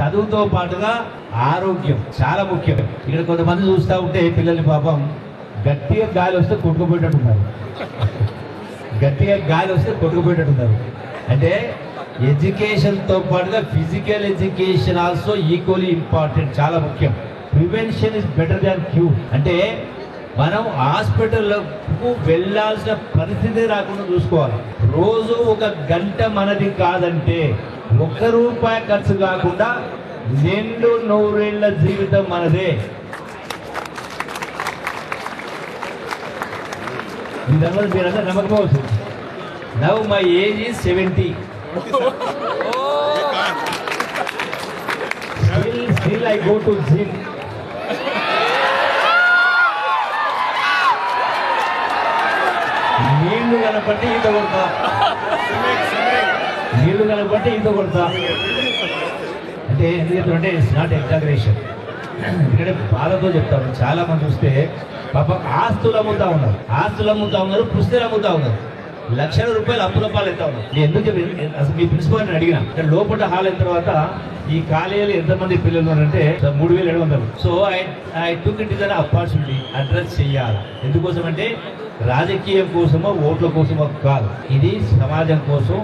చదువుతో పాటుగా ఆరోగ్యం చాలా ముఖ్యం. ఇక్కడ కొంతమంది చూస్తూ ఉంటే పిల్లల్ని పాపం గట్టిగా గాలి వస్తే కొట్టుకుపోయేటట్టున్నారు. గట్టిగా గాలి వస్తే కొట్టుకుపోయేటట్టున్నారు. అంటే ఎడ్యుకేషన్తో పాటుగా physical education also equally important చాలా ముఖ్యం. Prevention is better than cure అంటే మనం హాస్పిటల్కు వెళ్ళాల్సిన పరిస్థితి రాకుండా చూసుకోవాలి. రోజు ఒక గంట మనది కాదంటే ఒక్క రూపాయి ఖర్చు కాకుండా నిండు నూరేళ్ళ జీవితం మనదే. మీ దగ్గర మీరంతా నమ్మకం అవుతుంది now my age is seventy still still I go to gym నీళ్ళు కనపడి ఈత కొడతా. నీళ్ళు కనపట్టి ఈత కొడతా. అంటే ఎందుకంటే ఇట్స్ నాట్ ఎగ్జాగరేషన్ ఎందుకంటే బాధతో చెప్తాను చాలా మంది చూస్తే పాప ఆస్తులు అమ్ముతా ఉన్నారు. ఆస్తులు అమ్ముతా ఉన్నారు పుస్తకాలు అమ్ముతా ఉన్నారు. లక్షల రూపాయలు అప్పు పాలు ఎత్తా ఉన్నారు. నేను ఎందుకు అసలు మీ ప్రిన్సిపల్ అని అడిగిన. లోపల హాల్ అయిన తర్వాత ఈ కాలేజీలో ఎంతమంది పిల్లలు ఉన్నారంటే మూడు వేల ఏడు వందలు. So I I took it is an opportunity address చేయాలి. ఎందుకోసం అంటే రాజకీయం కోసమో ఓట్ల కోసమో కాదు. ఇది సమాజం కోసం